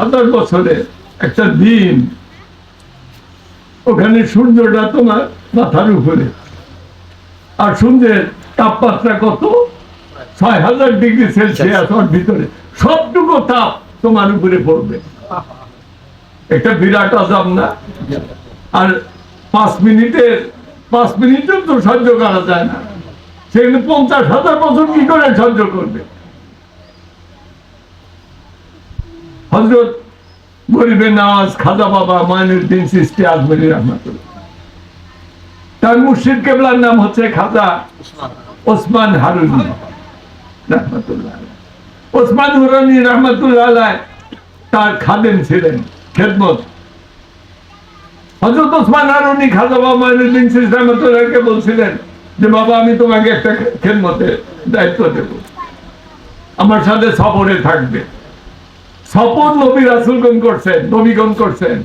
হাজার বছরে একটা দিন ওখানে সূর্যটা তোমার মাথার উপরে। আর সূর্যের তাপমাত্রা কত? ছয় হাজার ডিগ্রি সেলসিয়াস ওর ভিতরে। সবটুকু তাপ তোমার উপরে পড়বে। একটা বিরাট আজাব না? আর পাঁচ মিনিটের পাঁচ মিনিটও তো সহ্য করা যায় না। সেখানে পঞ্চাশ হাজার বছর কি করে সহ্য করবে? হজরত গরিবে নওয়াজ খাজা বাবা মাইনুদ্দিন সৃষ্টি আজমেরি রহমাতুল্লাহ। তার মুর্শিদ কেবলার নাম হচ্ছে খাজা ওসমান হারুনি রহমতুল্লাহ ওসমান হুরানি রহমতুল্লাহ তার ছিলেন, খেদমত। হজরত ওসমান হারুনি খাজা বাবা মাইনুদ্দিন সৃষ্টি রহমতুল্লাহকে বলছিলেন যে, বাবা, আমি তোমাকে একটা খেদমতের দায়িত্ব দেব। আমার সাথে সফরে থাকবে। শপথ নবী রাসুলগণ করছেন নবীগণ করছেন।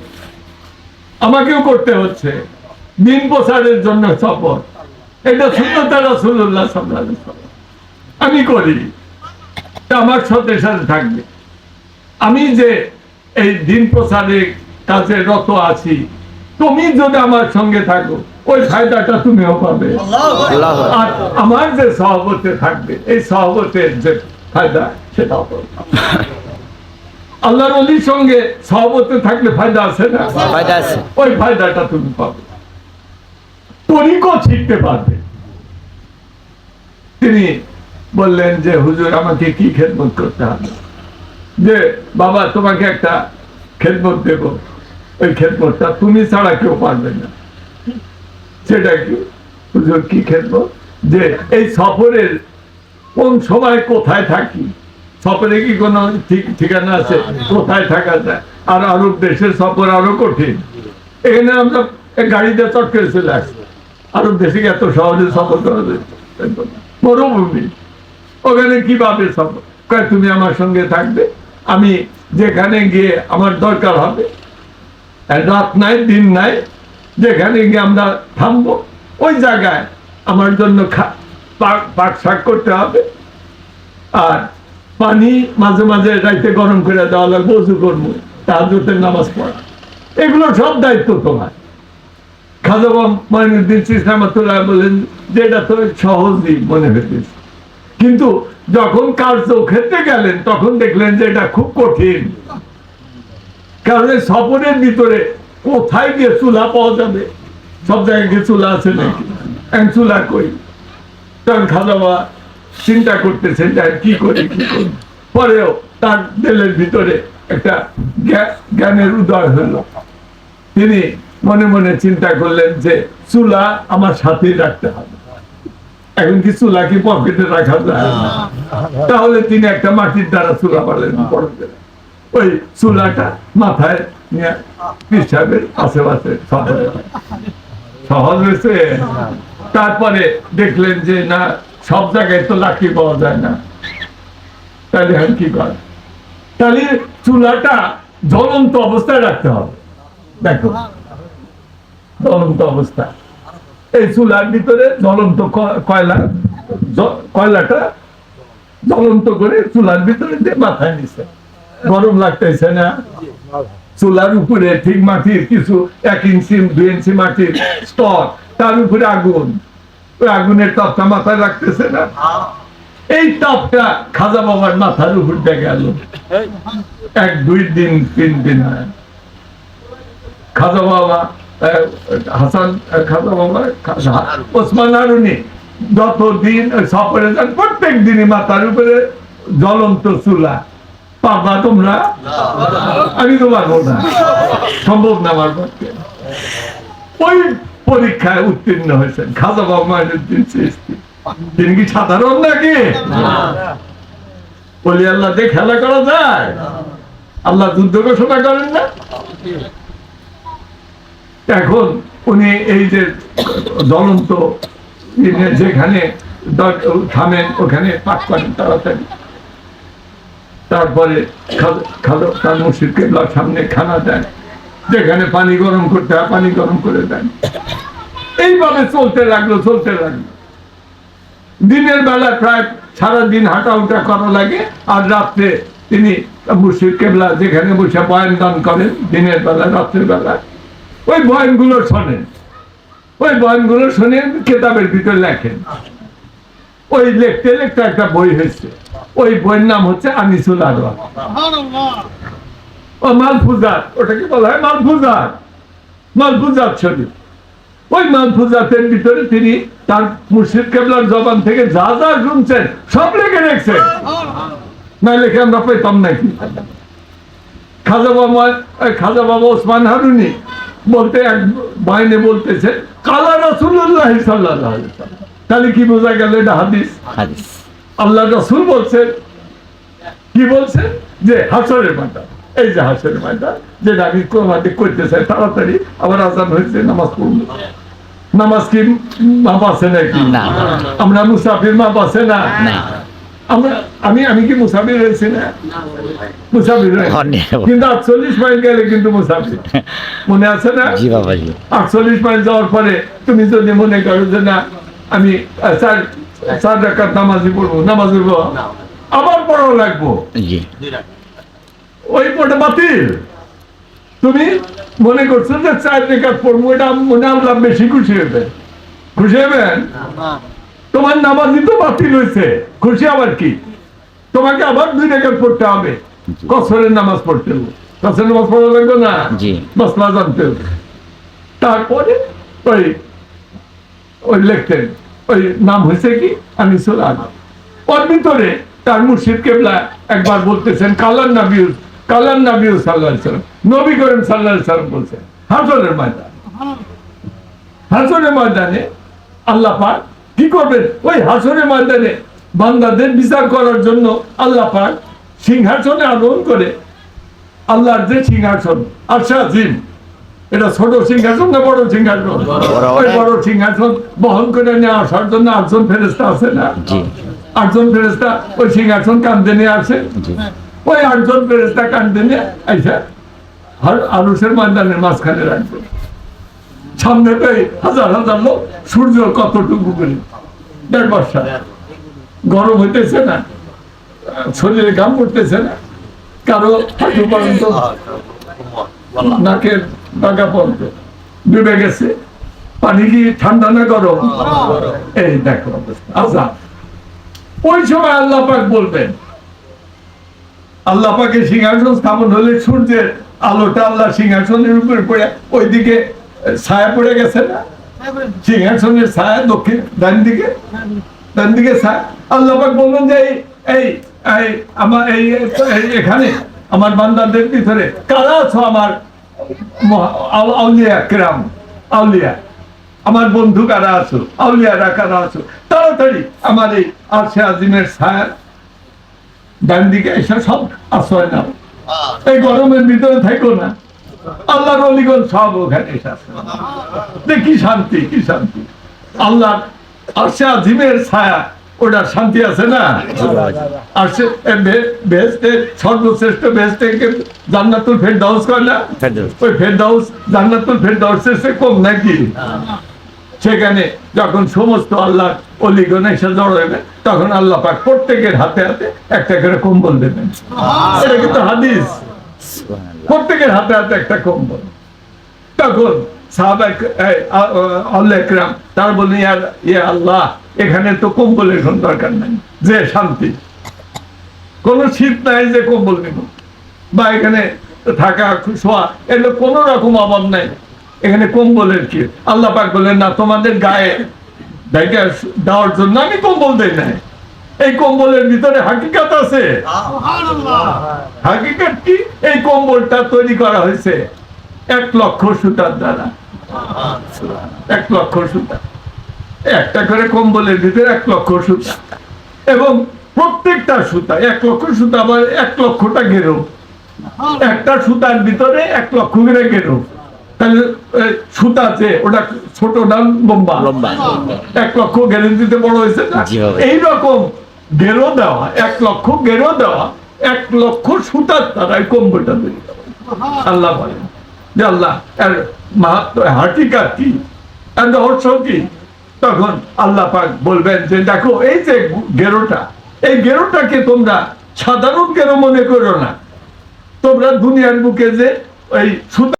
আমাকেও করতে হচ্ছে। দিন প্রচারের জন্য শপথ এটা সুন্নতা রাসুল্লাহ আমি করি। আমার সাথে সাথে থাকবে। আমি যে এই দিন প্রচারের কাজে রত আছি তুমি যদি আমার সঙ্গে থাকো ওই ফায়দাটা তুমিও পাবে। আর আমার যে সহবতে থাকবে এই সহবতের যে ফায়দা সেটাও পাবে। আল্লাহর অলির সঙ্গে সহবতে থাকলে ফায়দা আছে না? ফায়দা আছে। ওই ফায়দাটা তুমি পাবে। তরিকও শিখতে পারবে। তিনি বললেন যে হুজুর আমাকে কি খেদমত করতে হবে? যে বাবা তোমাকে একটা খেদমত দেব। ওই খেদমতটা তুমি ছাড়া কেউ পারবে না। সেটা কি? হুজুর কি খেদমত? যে এই সফরের কোন সময় কোথায় থাকি? সফরে কি কোনো ঠিক ঠিকানা আছে? কোথায় থাকা যায়? আর আরব দেশের সফর আরও কঠিন। এখানে আমরা গাড়িতে চট করে চলে আসি। আরব দেশে এত সহজে সফর করা যায়? মরুভূমি। ওখানে কীভাবে সফর? কয় তুমি আমার সঙ্গে থাকবে। আমি যেখানে গিয়ে আমার দরকার হবে। আর রাত নাই দিন নাই যেখানে গিয়ে আমরা থামবো ওই জায়গায় আমার জন্য পাক- পাক শাক করতে হবে। আর পানি মাঝে মাঝে রাইতে গরম করে দেওয়া লাগবে উজু করব তাহাজতের নামাজ পড়া। এগুলো সব দায়িত্ব তোমার। খাজা মাইনুদ্দিন সিসামতুল্লাহ বলেন যে এটা তো মনে হইতেছে। কিন্তু যখন গেলেন, তখন দেখলেন যে এটা খুব কঠিন। কারণ সফরের ভিতরে কোথায় গিয়ে চুলা পাওয়া যাবে? সব জায়গায় গিয়ে চুলা আছে নাকি? চুলা কই? তখন খাজা বাবা চিন্তা করতেছেন যে কি করি কি করি। পরেও তার দিলের ভিতরে একটা জ্ঞানের উদয় হলো। তিনি মনে মনে চিন্তা করলেন যে চুলা আমার সাথেই রাখতে হবে। এখন কি চুলা কি পকেটে রাখা যায়? তাহলে তিনি একটা মাটির দ্বারা চুলা পারলেন ওই চুলাটা মাথায় নিয়ে পিসাবের আশেপাশে সহজ সহজ হয়েছে। তারপরে দেখলেন যে না সব জায়গায় তো লাঠি পাওয়া যায় না। তাহলে এখন কি করে তাহলে চুলাটা জ্বলন্ত অবস্থায় রাখতে হবে। দেখো, জ্বলন্ত অবস্থা। এই চুলার ভিতরে জ্বলন্ত কয়লা কয়লাটা জ্বলন্ত করে চুলার ভিতরে দিয়ে মাথায় নিছে। গরম লাগতেছে না? চুলার উপরে ঠিক মাটির কিছু এক ইঞ্চি, দুই ইঞ্চি মাটির স্তর, তার উপরে আগুন। ওই আগুনের তাপটা মাথায় রাখতেছে না? এই তাপটা খাজা বাবার মাথার উপর গেল। এক দুই দিন তিন দিন খাজা বাবা হাসান খাজা বাবা ওসমান হারুনি যত দিন ওই সফরে যান প্রত্যেক দিনই মাথার উপরে জ্বলন্ত চুলা। পাবা তোমরা? আমি তো পারব না। সম্ভব না আমার পক্ষে। ওই পরীক্ষায় উত্তীর্ণ হয়েছেন। খাজা বাবা মাইনুদ্দিন তিনি কি সাধারণ নাকি? বলি আল্লাহ দিয়ে খেলা করা যায়? আল্লাহ যুদ্ধ ঘোষণা করেন না? এখন উনি এই যে জ্বলন্ত ইয়ে যেখানে থামেন ওখানে পাক করেন তাড়াতাড়ি। তারপরে খাদ- খাদ- তার মুর্শিদ কেবলার সামনে খানা দেন। যেখানে পানি গরম করতে হয়, পানি গরম করে দেন। এইভাবে চলতে লাগল চলতে লাগল। দিনের বেলা প্রায় সারা দিন হাঁটা উঠা করা লাগে, আর রাত্রে তিনি মুর্শিদ কেবলা যেখানে বসে বয়ান দান করেন, দিনের বেলা, রাত্রের বেলা। ওই বয়ানগুলো শোনেন। ওই বয়ানগুলো শুনে কেতাবের ভিতরে লেখেন। ওই লিখতে লিখতে একটা বই হয়েছে। ওই বইয়ের নাম হচ্ছে আনিসুল আরওয়ার ও মালফুজাত ওটাকে বলা হয় মালফুজাত। মালফুজাত শরীফ। ওই মালফুজাতের ভিতরে তিনি তার মুর্শিদ কেবলার জবান থেকে যা যা শুনছেন সব লিখে রেখেছেন। না লিখে আমরা পেতাম নাকি? খাজা বাবা খাজা বাবা ওসমান হারুনি বলতে এক বাইনে বলতেছে কালা রাসুল্লাহ সাল্লাহ তাহলে কি বোঝা গেল এটা হাদিস? হাদিস। আল্লাহ রসুল বলছেন কি বলছেন? যে হাসরের ময়দান এই যে হাসরের ময়দান যেটা আমি কোরবানি করতে চাই তাড়াতাড়ি আবার আজান হয়েছে নামাজ পড়ব। নামাজ কি মাপ আছে নাকি? আমরা মুসাফির মাপ আছে না? আমরা আমি আমি কি মুসাফির হয়েছি না? মুসাফির কিন্তু আটচল্লিশ মাইল গেলে কিন্তু মুসাফির। মনে আছে না? আটচল্লিশ মাইল যাওয়ার পরে তুমি যদি মনে করো যে না আমি চার চার রাকাত নামাজি পড়ব নামাজ পড়ব আবার পড়াও লাগবো। জি। ওই পড়ে বাতিল। তুমি মনে করছ যে চার রেখাত পড়ব এটা মনে আল্লাহ বেশি খুশি হবে খুশি হবেন তোমার নামাজি তো বাতিল হয়েছে খুশি আবার কি? তোমাকে আবার দুই রেখাত পড়তে হবে। কসরের নামাজ পড়তে হবে। কসরের নামাজ পড়া লাগবে না? মশলা জানতে হবে। তারপরে ওই ওই লিখতেন ওই নাম হয়েছে কি? আনিসুল আলম। ওর ভিতরে তার মুর্শিদ কেবলা একবার বলতেছেন কালার নাবিউস নাবিউস সাল্লাহ সাল্লাম নবী করিম সাল্লাহ সাল্লাম বলছেন হাসনের ময়দান। হাসনের ময়দানে আল্লাহ পাক কি করবেন? ওই হাসনের ময়দানে বান্দাদের বিচার করার জন্য আল্লাহ পাক সিংহাসনে আরোহণ করে আল্লাহর যে সিংহাসন আশা আজিম এটা ছোট সিংহাসন না বড় সিংহাসন? ওই বড়। সিংহাসন বহন করে নিয়ে আসার জন্য আটজন ফেরেস্তা আছে না? আটজন ফেরেস্তা ওই সিংহাসন কান্দে নিয়ে আসে। ওই আটজন ফেরেস্তা কান্দে নিয়ে আইসা আর আলুসের ময়দানের মাঝখানে রাখবে সামনে তো হাজার হাজার লোক সূর্য কতটুকু করে? দেড় বর্ষা। গরম হইতেছে না শরীরে ঘাম পড়তেছে না কারও হাঁটু পর্যন্ত নাকের বাগা পর্যন্ত ডুবে গেছে। পানি কি ঠান্ডা না গরম? এই দেখো আচ্ছা ওই সময় আল্লাহ পাক বলবেন আল্লাহ পাকের সিংহাসন স্থাপন হলে সূর্যের আলোটা আল্লাহ সিংহাসনের উপরে পড়ে, ওইদিকে ছায়া পড়ে গেছে না? সিংহাসনের ছায়া দক্ষিণ, ডান দিকে? ডান দিকে ছায়া। আল্লাহ পাক বললেন যে, এই এই আমার এই এখানে আমার বান্দাদের ভিতরে কারা আছো আমার আউ- আউলিয়া কেরাম, আউলিয়া? আমার বন্ধু কারা আছো? আউলিয়ারা কারা আছো? তাড়াতাড়ি আমার এই আরশে আজিমের ছায়া ডান দিকে এসে সব আশ্রয় নাও। এই গরমের ভিতরে থাকো না। আল্লাহর অলিগণ সব ওখানে এসে আছে যে কি শান্তি কি শান্তি। আল্লাহ আরশে আজিমের ছায়া ওটা শান্তি আছে না? আরশে বেহেস্তে সর্বশ্রেষ্ঠ বেহেস্তে জান্নাতুল ফেরদাউস করে না। ওই ফেরদাউস জান্নাতুল ফেরদাউসের সে কম নাকি? সেখানে যখন সমস্ত আল্লাহ অলিগণ এসে জড়ো হবে তখন আল্লাহ পাক প্রত্যেকের হাতে হাতে একটা করে কম্বল দেবেন। এটা কিন্তু হাদিস। প্রত্যেকের হাতে হাতে একটা কম্বল। তখন সাহাবাক আল্লাহ একরাম তার বলেন ইয়ার ইয়ে আল্লাহ এখানে তো কম্বলের কোন দরকার নাই। যে শান্তি। কোন শীত নাই যে কম্বল নিব। বা এখানে থাকা শোয়া এগুলো কোনো রকম অভাব নাই। এখানে কম্বলের কি? আল্লাহ পাক বলেন না তোমাদের গায়ে দেওয়ার জন্য আমি কম্বল দেই নাই। এই কম্বলের ভিতরে হাকিকাত আছে? হাকিকাত কি? এই কম্বলটা তৈরি করা হয়েছে এক লক্ষ সুতার দ্বারা। এক লক্ষ সুতা। একটা করে কম্বলের ভিতরে এক লক্ষ সুতা। এবং প্রত্যেকটা সুতা এক লক্ষ সুতা আবার এক লক্ষটা গেরো একটা সুতার ভিতরে এক লক্ষ করে গেরো তাহলে সুতা আছে ওটা ছোট না লম্বা? লম্বা। এক লক্ষ গ্যারেন্টিতে বড় হয়েছে না? জি গেরো দেওয়া এক লক্ষ গেরো দেওয়া এক লক্ষ সুতার দ্বারা কম্বলটা তৈরি আল্লাহ বলেন যে আল্লাহ এর মাহাত্ম হাটিকা কি? এর রহস্য কি? তখন আল্লাহ পাক বলবেন যে দেখো এই যে গেরোটা এই গেরোটাকে তোমরা সাধারণ কেন মনে করো না। তোমরা দুনিয়ার বুকে যে ওই সুতা